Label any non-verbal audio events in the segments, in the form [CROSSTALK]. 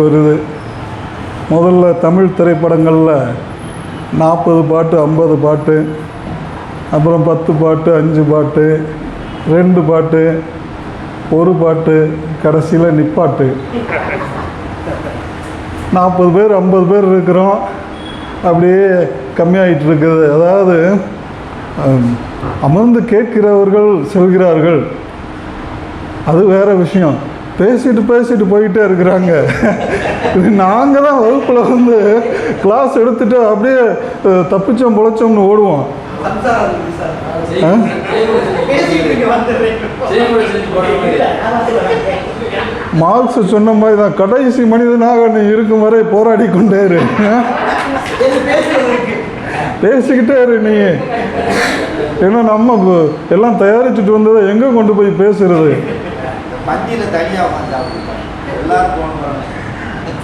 வருது. முதல்ல தமிழ் திரைப்படங்களில் நாற்பது பாட்டு ஐம்பது பாட்டு அப்புறம் பத்து பாட்டு அஞ்சு பாட்டு ரெண்டு பாட்டு ஒரு பாட்டு கடைசியில் நிப்பாட்டு. நாற்பது பேர் ஐம்பது பேர் இருக்கிறோம். அப்படியே கம்மியாயிட்டு இருக்குது. அதாவது அமர்ந்து கேட்கிறவர்கள் செல்கிறார்கள். அது வேற விஷயம். பேசிட்டு பேசிட்டு போயிட்டே இருக்கிறாங்க. நாங்கள் தான் வகுப்பில் வந்து கிளாஸ் எடுத்துட்டு அப்படியே தப்பிச்சோம் பொழைச்சோம்னு ஓடுவோம். ஆ? மார்க்ஸ் சொன்ன மாதிரி தான் கடைசி மனிதனாக நீ இருக்கும் வரை போராடி கொண்டே இரு. பேசிக்கிட்டே இரு நீ. ஏன்னா நம்ம எல்லாம் தயாரிச்சுட்டு வந்ததை எங்கே கொண்டு போய் பேசுறது? மத்தியில் தனியாக வந்தாங்க எல்லாரும் போகணும்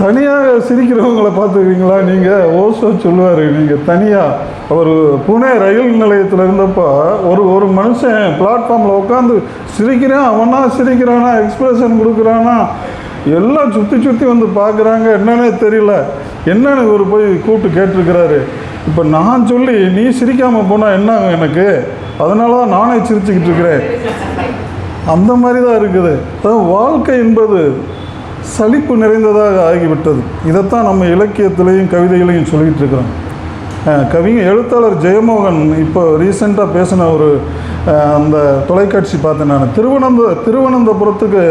தனியாக சிரிக்கிறவங்களை பார்த்துக்கிறீங்களா? நீங்கள் ஓசோ சொல்லுவார் நீங்கள் தனியாக அவர் புனே ரயில் நிலையத்தில் இருந்தப்போ ஒரு ஒரு மனுஷன் பிளாட்ஃபார்மில் உட்காந்து சிரிக்கிறான் அவனா சிரிக்கிறானா எக்ஸ்பிரஷன் கொடுக்குறானா? எல்லாம் சுற்றி சுற்றி வந்து பார்க்குறாங்க. என்னன்னே தெரியல. என்னன்னு இவர் போய் கூப்பிட்டு கேட்டிருக்கிறாரு. இப்போ நான் சொல்லி நீ சிரிக்காமல் போனால் என்ன எனக்கு? அதனால தான் நானே சிரிச்சுக்கிட்டு இருக்கிறேன். அந்த மாதிரி தான் இருக்குது. அதாவது வாழ்க்கை என்பது சலிப்பு நிறைந்ததாக ஆகிவிட்டது. இதைத்தான் நம்ம இலக்கியத்திலையும் கவிதைகளையும் சொல்லிகிட்டு இருக்கிறோம். கவிஞர் எழுத்தாளர் ஜெயமோகன் இப்போ ரீசெண்டாக பேசின ஒரு அந்த தொலைக்காட்சி பார்த்தேன் நான். திருவனந்த திருவனந்தபுரத்துக்கு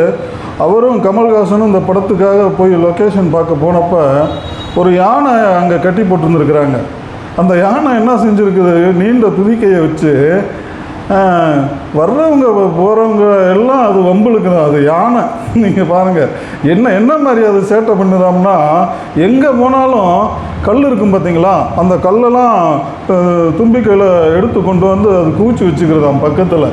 அவரும் கமல்ஹாசனும் இந்த படத்துக்காக போய் லொக்கேஷன் பார்க்க போனப்போ ஒரு யானை அங்கே கட்டி போட்டிருந்துருக்குறாங்க. அந்த யானை என்ன செஞ்சுருக்குது? நீண்ட துதிக்கையை வச்சு வர்றவங்க போகிறவங்க எல்லாம் அது வம்புளுக்கு தான் அது யானை. நீங்கள் பாருங்கள் என்ன என்ன மாதிரி அது சேட்டை பண்ணுதாம்னா எங்கே போனாலும் கல் இருக்கும் பார்த்தீங்களா? அந்த கல்லெல்லாம் தும்பிக்கையில் எடுத்து கொண்டு வந்து அது குவிச்சு வச்சுக்கிறதாம் பக்கத்தில்.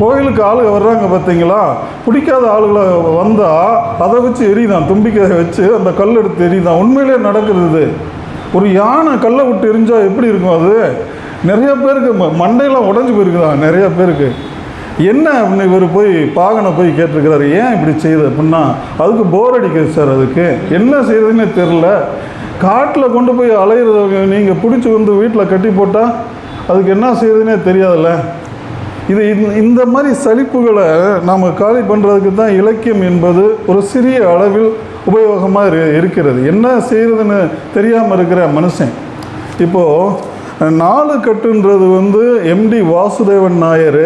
கோயிலுக்கு ஆளுங்க வர்றாங்க பார்த்தீங்களா? பிடிக்காத ஆளுகளை வந்தால் அதை வச்சு எரியுதான் தும்பிக்கையை வச்சு அந்த கல் எடுத்து எரியுதான் உண்மையிலே நடக்கிறது ஒரு யானை கல்லை விட்டு எரிஞ்சால் எப்படி இருக்கும் அது? நிறைய பேருக்கு மண்டையெல்லாம் உடஞ்சி போயிருக்குதான் நிறைய பேருக்கு. என்ன அப்படின்னு இவர் போய் பாகனை போய் கேட்டிருக்கிறாரு. ஏன் இப்படி செய்யுது அப்படின்னா அதுக்கு போர் அடிக்குது சார் அதுக்கு. என்ன செய்யுதுன்னு தெரில காட்டில் கொண்டு போய் அலையிறத நீங்கள் பிடிச்சி வந்து வீட்டில் கட்டி போட்டால் அதுக்கு என்ன செய்யுதுன்னே தெரியாதுல்ல. இது இந்த- இந்த மாதிரி சலிப்புகளை நாம் காலி பண்ணுறதுக்கு தான் இலக்கியம் என்பது ஒரு சிறிய அளவில் உபயோகமாக இரு இருக்கிறது. என்ன செய்கிறதுன்னு தெரியாமல் இருக்கிற மனுஷன். இப்போது நாலு கட்டுன்றது வந்து எம்டி வாசுதேவன் நாயர்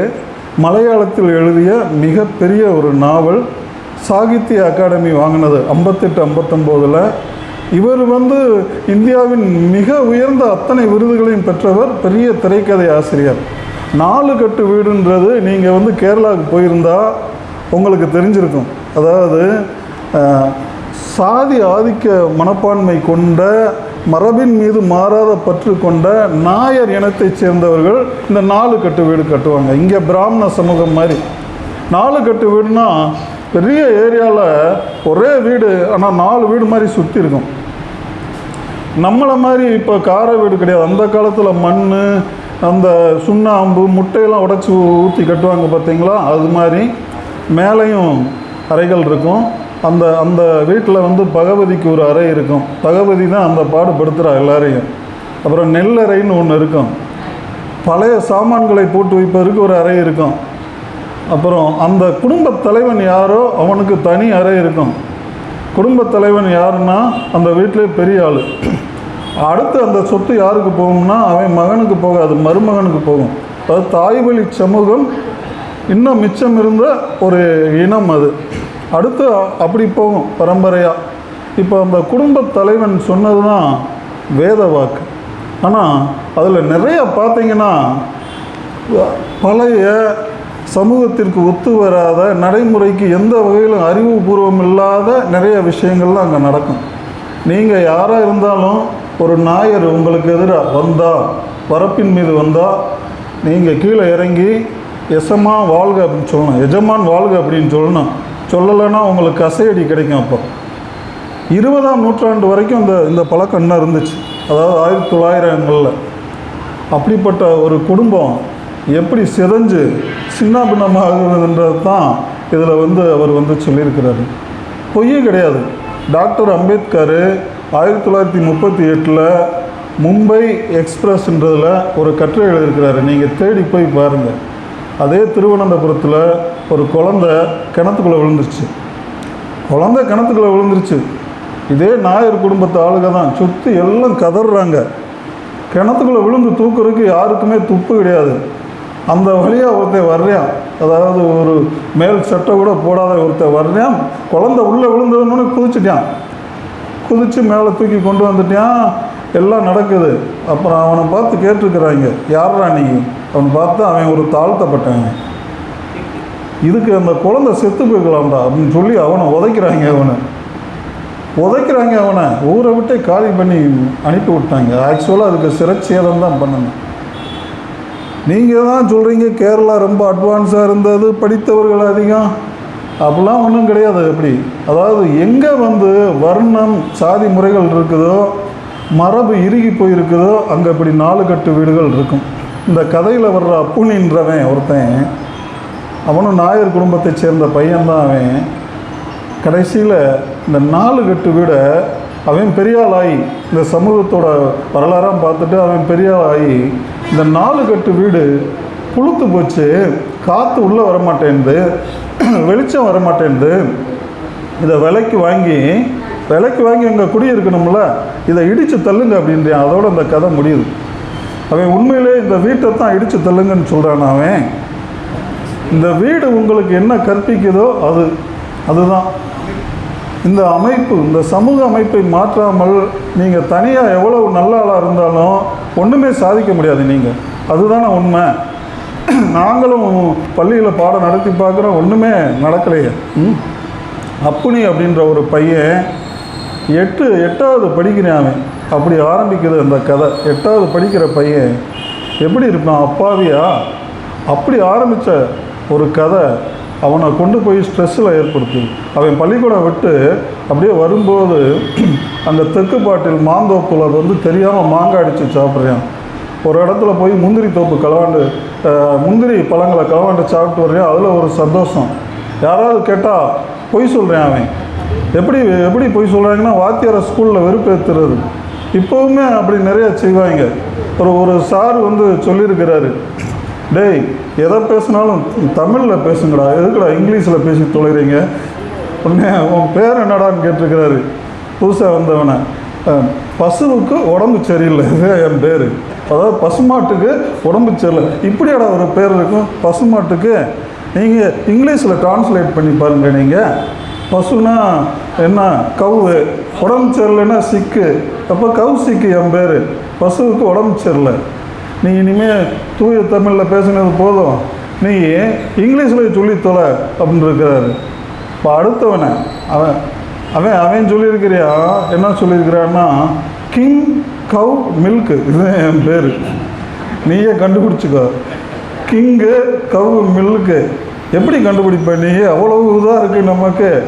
மலையாளத்தில் எழுதிய மிகப்பெரிய ஒரு நாவல் சாகித்ய அகாடமி வாங்கினது ஐம்பத்தெட்டு ஐம்பத்தொம்போதில். இவர் வந்து இந்தியாவின் மிக உயர்ந்த அத்தனை விருதுகளையும் பெற்றவர் பெரிய திரைக்கதை ஆசிரியர். நாலு கட்டு வீடுன்றது நீங்கள் வந்து கேரளாவுக்கு போயிருந்தா உங்களுக்கு தெரிஞ்சிருக்கும். அதாவது சாதி ஆதிக்க மனப்பான்மை கொண்ட மரபின் மீது மாறாத பற்று கொண்ட நாயர் இனத்தைச் சேர்ந்தவர்கள் இந்த நாலு கட்டு வீடு கட்டுவாங்க. இங்கே பிராமண சமூகம் மாதிரி. நாலு கட்டு வீடுனா பெரிய ஏரியாவில் ஒரே வீடு ஆனால் நாலு வீடு மாதிரி சுற்றி இருக்கும். நம்மளை மாதிரி இப்போ கார வீடு கிடையாது. அந்த காலத்தில் மண் அந்த சுண்ணாம்பு முட்டையெல்லாம் உடச்சி ஊற்றி கட்டுவாங்க பார்த்தீங்களா அது மாதிரி மேலேயும் அறைகள் இருக்கும். அந்த அந்த வீட்டில் வந்து பகவதிக்கு ஒரு அறை இருக்கும். பகவதி தான் அந்த பாடுபடுத்துகிறா எல்லாரையும். அப்புறம் நெல்லறைன்னு ஒன்று இருக்கும். பழைய சாமான்களை போட்டு வைப்பதற்கு ஒரு அறை இருக்கும். அப்புறம் அந்த குடும்பத் தலைவன் யாரோ அவனுக்கு தனி அறை இருக்கும். குடும்பத் தலைவன் யாருன்னா அந்த வீட்டிலே பெரிய ஆள். அடுத்து அந்த சொத்து யாருக்கு போகும்னா அவன் மகனுக்கு போகாது மருமகனுக்கு போகும். அதாவது தாய் வழி சமூகம் இன்னும் மிச்சம் இருந்த ஒரு இனம் அது. அடுத்து அப்படி போகும் பரம்பரையாக இப்போ அந்த குடும்பத் தலைவன் சொன்னது தான் வேத வாக்கு. ஆனால் அதில் நிறைய பார்த்தீங்கன்னா பழைய சமூகத்திற்கு ஒத்து வராத நடைமுறைக்கு எந்த வகையிலும் அறிவுபூர்வம் இல்லாத நிறைய விஷயங்கள்லாம் அங்கே நடக்கும். நீங்கள் யாராக இருந்தாலும் ஒரு நாயர் உங்களுக்கு எதிராக வந்தால் வரப்பின் மீது வந்தால் நீங்கள் கீழே இறங்கி எசமா வாழ்க அப்படின்னு சொல்லணும். எஜமான் வாழ்க அப்படின்னு சொல்லணும். சொல்லலைன்னா உங்களுக்கு கசையடி கிடைக்கும் அப்போ. இருபதாம் நூற்றாண்டு வரைக்கும் இந்த இந்த பழக்கம் இன்னும் இருந்துச்சு. அதாவது ஆயிரத்தி தொள்ளாயிரங்களில். அப்படிப்பட்ட ஒரு குடும்பம் எப்படி சிதைஞ்சு சின்னாபின்னமாகுதுன்றது தான் இதில் வந்து அவர் வந்து சொல்லியிருக்கிறாரு. பொய்யே கிடையாது. டாக்டர் அம்பேத்கர் ஆயிரத்தி தொள்ளாயிரத்தி முப்பத்தி எட்டில் மும்பை எக்ஸ்பிரஸ்ன்றதில் ஒரு கட்டுரை எழுதியிருக்கிறாரு. நீங்கள் தேடி போய் பாருங்கள் அதே திருவனந்தபுரத்தில் ஒரு குழந்தை கிணத்துக்குள்ளே விழுந்துருச்சு. குழந்த கிணத்துக்குள்ளே விழுந்துருச்சு. இதே நாயர் குடும்பத்து ஆளுங்க தான் சுற்றி எல்லாம் கதறாங்க கிணத்துக்குள்ளே விழுந்து தூக்குறதுக்கு யாருக்குமே துப்பு கிடையாது. அந்த வழியாக ஒருத்தன் வர்றான். அதாவது ஒரு மேல் சட்டை கூட போடாத ஒருத்தன் வர்றான். குழந்தை உள்ளே விழுந்ததுன்னு குதிச்சிட்டான். குதித்து மேலே தூக்கி கொண்டு வந்துட்டான். எல்லாம் நடக்குது. அப்புறம் அவனை பார்த்து கேட்டிருக்கிறாங்க யாரா நீங்கள் அவனை பார்த்தா அவன் ஒரு தாழ்த்தப்பட்டவன். இதுக்கு அந்த குழந்தை செத்து போய்க்கலாம்டா அப்படின்னு சொல்லி அவனை உதைக்கிறாங்க அவனை. உதைக்கிறாங்க அவனை. ஊரை விட்டே காலி பண்ணி அனுப்பி விட்டாங்க. ஆக்சுவலாக அதுக்கு சிறச்சேதம் தான் பண்ணணும். நீங்கள் தான் சொல்கிறீங்க கேரளா ரொம்ப அட்வான்ஸாக இருந்தது படித்தவர்கள் அதிகம். அப்படிலாம் ஒன்றும் கிடையாது எப்படி? அதாவது எங்கே வந்து வர்ணம் சாதி முறைகள் இருக்குதோ மரபு இறுகி போயிருக்குதோ அங்கே இப்படி நாலு கட்டு வீடுகள் இருக்கும். இந்த கதையில் வர்ற அப்புனின்றவன் ஒருத்தன் அவனும் நாயர் குடும்பத்தைச் சேர்ந்த பையன்தான் அவன். கடைசியில் இந்த நாலு கட்டு வீடை அவன் பெரியாளாகி இந்த சமூகத்தோட வரலாறாக பார்த்துட்டு அவன் பெரியாளாகி இந்த நாலு கட்டு வீடு புழுத்து போச்சு காற்று உள்ளே வரமாட்டேன்து [CLEARS THROAT] வெளிச்சம் வரமாட்டேன்து இதை விலைக்கு வாங்கி விலைக்கு வாங்கி எங்கள் குடியிருக்கணும்ல இதை இடித்து தள்ளுங்க அப்படின்றான் அதோட அந்த கதை முடியுது. அவன் உண்மையிலே இந்த வீட்டை தான் இடித்து தள்ளுங்கன்னு சொல்கிறான் அவன். இந்த வீடு உங்களுக்கு என்ன கற்பிக்குதோ அது அதுதான். இந்த அமைப்பு இந்த சமூக அமைப்பை மாற்றாமல் நீங்கள் தனியாக எவ்வளவு நல்ல ஆளாக இருந்தாலும் ஒன்றுமே சாதிக்க முடியாது நீங்கள் அதுதானே உண்மை. நாங்களும் பள்ளியில் பாடம் நடத்தி பார்க்குறோம் ஒன்றுமே நடக்கலையே. ம்? அப்புனி அப்படின்ற ஒரு பையன் எட்டு எட்டாவது படிக்கிறேன் அவன். அப்படி ஆரம்பிக்குது அந்த கதை. எட்டாவது படிக்கிற பையன் எப்படி இருப்பான்? அப்பாவியா? அப்படி ஆரம்பித்த ஒரு கதை அவனை கொண்டு போய் ஸ்ட்ரெஸ்ஸில் ஏற்படுத்து. அவன் பள்ளிக்கூடம் விட்டு அப்படியே வரும்போது அந்த தெற்கு பாட்டில் மாந்தோப்புல வந்து தெரியாமல் மாங்காய் அடித்து சாப்பிட்றான். ஒரு இடத்துல போய் முந்திரி தோப்பு களவாண்டு முந்திரி பழங்களை களவாண்டு சாப்பிட்டு வர்றியா அதில் ஒரு சந்தோஷம். யாராவது கேட்டால் பொய் சொல்கிறேன் அவன். எப்படி எப்படி பொய் சொல்கிறாங்கன்னா வாத்தியாரை ஸ்கூலில் வெறுப்பேற்றுறது இப்போவுமே அப்படி நிறைய செய்வாங்க. ஒரு ஒரு சார் வந்து சொல்லியிருக்கிறாரு. டேய் எதை பேசினாலும் தமிழில் பேசுங்கடா. எதுக்குடா இங்கிலீஷில் பேசி தொலைகிறீங்க உடனே உன் பேர் என்னடான்னு கேட்டிருக்கிறாரு. புதுசாக வந்தவனை. பசுவுக்கு உடம்பு சரியில்லை. என் பேர். அதாவது பசுமாட்டுக்கு உடம்பு சரியில்லை. இப்படியாடா ஒரு பேர் இருக்கும்? பசுமாட்டுக்கு? நீங்கள் இங்கிலீஷில் டிரான்ஸ்லேட் பண்ணி பாருங்கள் நீங்கள் பசுனா என்ன? கவு உடம்பு சரியில்லைன்னா சிக்கு. அப்போ கவு சிக்கு என் பேர். பசுவுக்கு உடம்பு சரியில்லை. நீ இனிமேல் தூய தமிழில் பேசுனது போதும். நீ இங்கிலீஷில் சொல்லித்தொலை அப்படின்னு இருக்கிறாரு. இப்போ அடுத்தவனை அவன் அவன் அவன் சொல்லியிருக்கிறியா? என்ன சொல்லியிருக்கிறான்னா கிங் கவ் மில்க்கு இதுதான் என் பேர். நீயே கண்டுபிடிச்சிக்கோ. கிங்கு கவு மில்க்கு எப்படி கண்டுபிடிப்ப? நீ அவ்வளவு இதாக இருக்குது நமக்கு.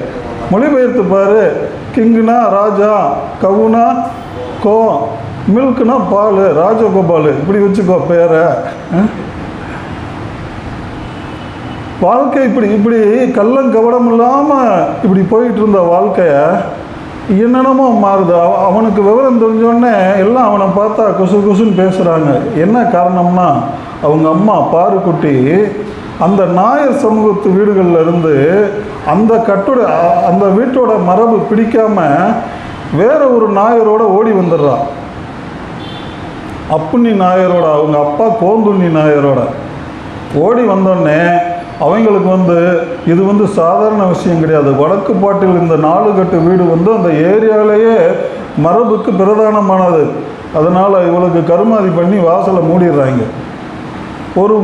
மொழிபெயர்த்து பாரு. கிங்குனா ராஜா கவுனா கோ மில்க்னா பால் ராஜகோபால். இப்படி வச்சுக்கோ பேரை. வாழ்க்கை இப்படி இப்படி கள்ளம் கவடம் இல்லாமல் இப்படி போயிட்டு இருந்த வாழ்க்கையை என்னென்னமோ மாறுது. அவனுக்கு விவரம் தெரிஞ்சோடனே எல்லாம் அவனை பார்த்தா குசு குசுன்னு பேசுகிறாங்க என்ன காரணம்னா அவங்க அம்மா பாருக்குட்டி அந்த நாயர் சமூகத்து வீடுகளில் இருந்து அந்த கட்டுரை அந்த வீட்டோட மரபு பிடிக்காம வேற ஒரு நாயரோட ஓடி வந்துடுறான். அப்புண்ணி நாயரோட அவங்க அப்பா கோந்துண்ணி நாயரோட ஓடி வந்தோடனே அவங்களுக்கு வந்து இது வந்து சாதாரண விஷயம் கிடையாது. வடக்கு பாட்டில் இந்த நாலு கட்டு வீடு வந்து அந்த ஏரியாவிலேயே மரபுக்கு பிரதானமானது. அதனால் இவளுக்கு கருமாதி பண்ணி வாசலை மூடிடுறாங்க. ஒரு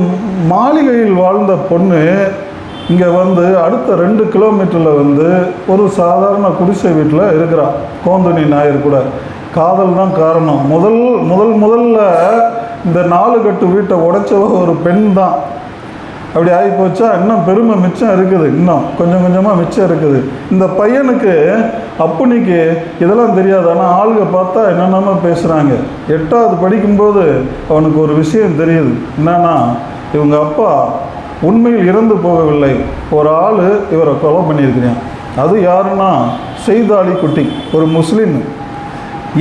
மாளிகையில் வாழ்ந்த பொண்ணு இங்கே வந்து அடுத்த ரெண்டு கிலோமீட்டரில் வந்து ஒரு சாதாரண குடிசை வீட்டில் இருக்கிறான் கோந்தனி நாயர் கூட. காதல் தான் காரணம். முதல் முதல் முதல்ல இந்த நாலு கட்டு வீட்டை உடைச்சவ ஒரு பெண் தான் அப்படி ஆகி போச்சா இன்னும் பெருமை மிச்சம் இருக்குது இன்னும். கொஞ்சம் கொஞ்சமாக மிச்சம் இருக்குது. இந்த பையனுக்கு அப்புனிக்கு இதெல்லாம் தெரியாது. ஆனால் ஆளுங்க பார்த்தா என்னென்னமோ பேசுகிறாங்க எட்டாவது படிக்கும்போது அவனுக்கு ஒரு விஷயம் தெரியுது. என்னன்னா இவங்க அப்பா உண்மையில் இறந்து போகவில்லை. ஒரு ஆள் இவரை கொலை பண்ணியிருக்கிறான். அது யாருன்னா செய்தாளி குட்டி ஒரு முஸ்லீம்.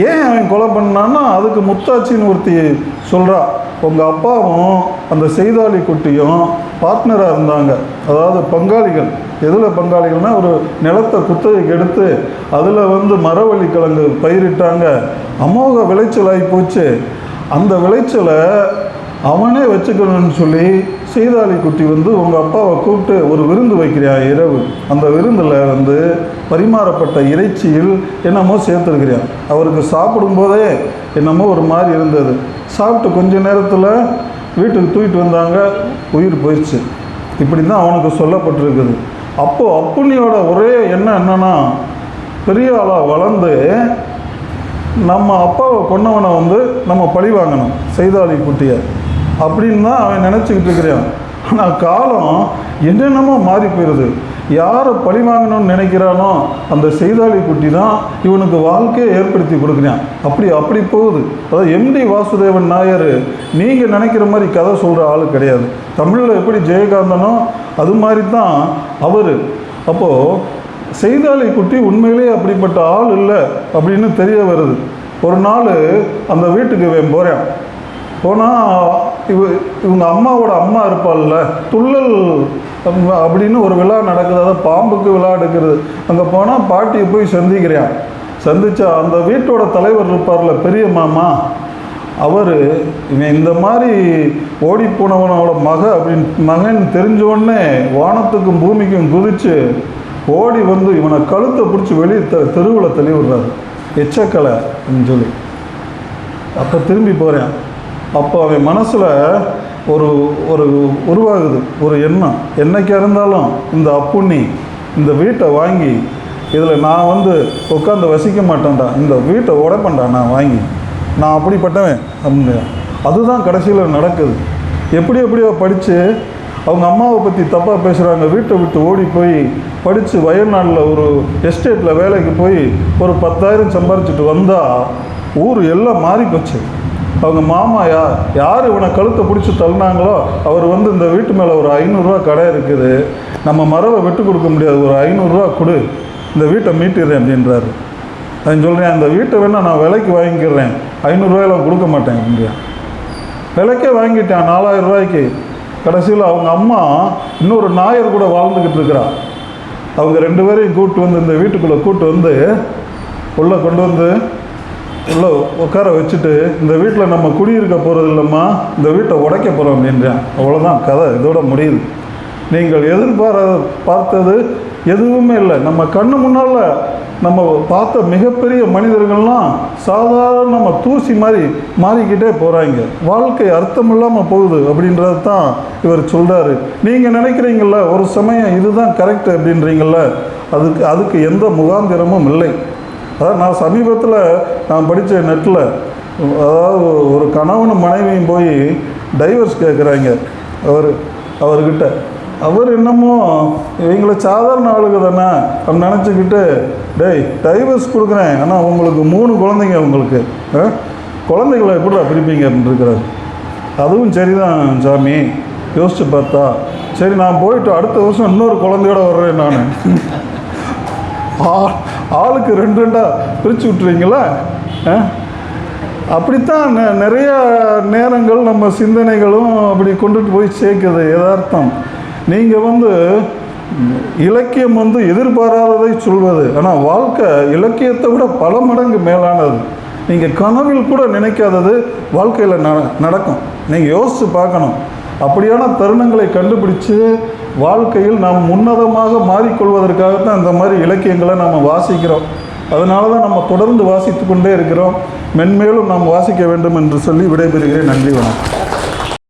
ஏன் அவன் கொலை பண்ணான்னா அதுக்கு முத்தாச்சின்னு ஒருத்தி சொல்கிறா உங்கள் அப்பாவும் அந்த செய்தாளி குட்டியும் பார்ட்னராக இருந்தாங்க. அதாவது பங்காளிகள். எதில் பங்காளிகள்னால் ஒரு நிலத்தை குத்தகைக்கு எடுத்து அதில் வந்து மரவள்ளி கிழங்கு பயிரிட்டாங்க. அமோக விளைச்சலாகி போச்சு. அந்த விளைச்சலை அவனே வச்சுக்கணும்னு சொல்லி சீதாளி குட்டி வந்து உங்கள் அப்பாவை கூப்பிட்டு ஒரு விருந்து வைக்கிறியா இரவு? அந்த விருந்தில் வந்து பரிமாறப்பட்ட இறைச்சியில் என்னமோ சேர்த்துருக்கிறான் அவருக்கு சாப்பிடும்போதே என்னமோ ஒரு மாதிரி இருந்தது. சாப்பிட்டு கொஞ்ச நேரத்தில் வீட்டுக்கு தூக்கிட்டு வந்தாங்க உயிர் போயிடுச்சு. இப்படி தான் அவனுக்கு சொல்லப்பட்டிருக்குது. அப்போது அப்புண்ணியோட ஒரே எண்ணம் என்னன்னா பெரிய ஆளாக வளர்ந்து நம்ம அப்பாவை கொன்னவனை வந்து நம்ம பழி வாங்கணும் செய்தாளி குட்டியை. அப்படின்னு தான் அவன் நினச்சிக்கிட்டு இருக்கிறான். ஆனால் காலம் என்னென்னமோ மாறி போயிடுது. யாரை பழி வாங்கணும்னு நினைக்கிறானோ அந்த செய்தாளி குட்டி தான் இவனுக்கு வாழ்க்கையை ஏற்படுத்தி கொடுக்குறான். அப்படி அப்படி போகுது. அதாவது எம்டி வாசுதேவன் நாயர் நீங்கள் நினைக்கிற மாதிரி கதை சொல்கிற ஆள் கிடையாது. தமிழில் எப்படி ஜெயகாந்தனோ அது மாதிரி தான் அவர். அப்போது செய்தாளி குட்டி உண்மையிலேயே அப்படிப்பட்ட ஆள் இல்லை அப்படின்னு தெரிய வருது. ஒரு நாள் அந்த வீட்டுக்கு போகிறேன் போனால் இவ இவங்க அம்மாவோட அம்மா இருப்பாள்ல துள்ளல் அப்படின்னு ஒரு விழா நடக்குது. அதாவது பாம்புக்கு விழா எடுக்கிறது அங்கே போனால் பாட்டியை போய் சந்திக்கிறேன். சந்திச்சா அந்த வீட்டோட தலைவர் இருப்பார்ல பெரிய மாமா அவர் இவன் இந்த மாதிரி ஓடி போனவனோட மக அப்படின்னு மகன் தெரிஞ்சவொடனே வானத்துக்கும் பூமிக்கும் குதித்து ஓடி வந்து இவனை கழுத்தை பிடிச்சி வெளியே த தெருவில் தள்ளி விடுறாரு எச்சக்கலை அப்படின்னு சொல்லி. அப்போ திரும்பி போகிறேன் அப்போ அவன் மனசில் ஒரு ஒரு உருவாகுது. ஒரு எண்ணம். என்னைக்கு இருந்தாலும் இந்த அப்புண்ணி இந்த வீட்டை வாங்கி இதில் நான் வந்து உட்காந்து வசிக்க மாட்டேன்டா. இந்த வீட்டை உடைப்பேன்டா நான் வாங்கி. நான் அப்படிப்பட்டவன் அப்படின்னு. அதுதான் கடைசியில் நடக்குது. எப்படி எப்படியோ படித்து அவங்க அம்மாவை பற்றி தப்பாக பேசுகிறாங்க வீட்டை விட்டு ஓடி போய் படித்து வயல்நாட்டில் ஒரு எஸ்டேட்டில் வேலைக்கு போய் ஒரு பத்தாயிரம் சம்பாரிச்சிட்டு வந்தால் ஊர் எல்லாம் மாறி போச்சு அவங்க மாமா யா யார் இவனை கழுத்தை பிடிச்சி தள்ளினாங்களோ அவர் வந்து இந்த வீட்டு மேலே ஒரு ஐநூறுரூவா கடை இருக்குது. நம்ம மரவை விட்டு கொடுக்க முடியாது. ஒரு ஐநூறுரூவா கொடு. இந்த வீட்டை மீட்டிடுறேன் அப்படின்றாரு. நான் சொல்கிறேன் அந்த வீட்டை வேணால் நான் விலைக்கு வாங்கிக்கிறேன் ஐநூறுரூவாயெல்லாம் கொடுக்க மாட்டேன் அப்படின்றான் விலைக்கே வாங்கிட்டேன் நாலாயிரம் ரூபாய்க்கு. கடைசியில் அவங்க அம்மா இன்னொரு நாயர் கூட வாழ்ந்துக்கிட்டு இருக்கிறா. அவங்க ரெண்டு பேரையும் கூப்பிட்டு வந்து இந்த வீட்டுக்குள்ளே கூப்பிட்டு வந்து உள்ளே கொண்டு வந்து உள்ளே உட்கார வச்சுட்டு இந்த வீட்டில் நம்ம குடியிருக்க போகிறது இல்லைம்மா இந்த வீட்டை உடைக்க போகிறோம் அப்படின்றான். அவ்வளோதான் கதை. இதோட முடியுது. நீங்கள் எதிர்பாராத பார்த்தது எதுவுமே இல்லை. நம்ம கண்ணு முன்னால் நம்ம பார்த்த மிகப்பெரிய மனிதர்கள்லாம் சாதாரண நம்ம தூசி மாதிரி மாறிக்கிட்டே போகிறாங்க வாழ்க்கை அர்த்தம் இல்லாமல் போகுது அப்படின்றது தான் இவர் சொல்கிறாரு நீங்கள் நினைக்கிறீங்கள ஒரு சமயம் இதுதான் கரெக்ட் அப்படின்றீங்கள அதுக்கு அதுக்கு எந்த முகாந்திரமும் இல்லை. அதாவது நான் சமீபத்தில் நான் படித்த நெட்டில் அதாவது ஒரு கணவனும் மனைவியும் போய் டைவர்ஸ் கேட்குறாங்க அவர் அவர்கிட்ட. அவர் என்னமோ இவங்களை சாதாரண ஆளுங்க தானே அப்படின்னு நினச்சிக்கிட்டு டேய் டைவர்ஸ் கொடுக்குறேன். ஆனால் உங்களுக்கு மூணு குழந்தைங்க உங்களுக்கு. ஆ? குழந்தைகளை எப்படி பிரிப்பீங்க? அப்படின்னு இருக்கிறாரு. அதுவும் சரிதான் சாமி. யோசிச்சு பார்த்தா சரி நான் போயிட்டு அடுத்த வருஷம் இன்னொரு குழந்தையோட வர்றேன் நான். ஆளுக்கு ரெண்டு ரெண்டாக பிரித்து விட்டுறீங்களா ஆ? அப்படித்தான் நெ- நிறைய நேரங்கள் நம்ம சிந்தனைகளும் அப்படி கொண்டுட்டு போய் சேர்க்குது யதார்த்தம். நீங்கள் வந்து இலக்கியம் வந்து எதிர்பாராததை சொல்வது. ஆனால் வாழ்க்கை இலக்கியத்தை விட பல மடங்கு மேலானது. நீங்கள் கனவில் கூட நினைக்காதது வாழ்க்கையில் ந நடக்கும். நீங்கள் யோசித்து பார்க்கணும். அப்படியான தருணங்களை கண்டுபிடிச்சு வாழ்க்கையில் நாம் உன்னதமாக மாறிக்கொள்வதற்காகத்தான் இந்த மாதிரி இலக்கியங்களை நாம் வாசிக்கிறோம். அதனால தான் நம்ம தொடர்ந்து வாசித்து கொண்டே இருக்கிறோம். மென்மேலும் நாம் வாசிக்க வேண்டும் என்று சொல்லி விடைபெறுகிறேன். நன்றி வணக்கம்.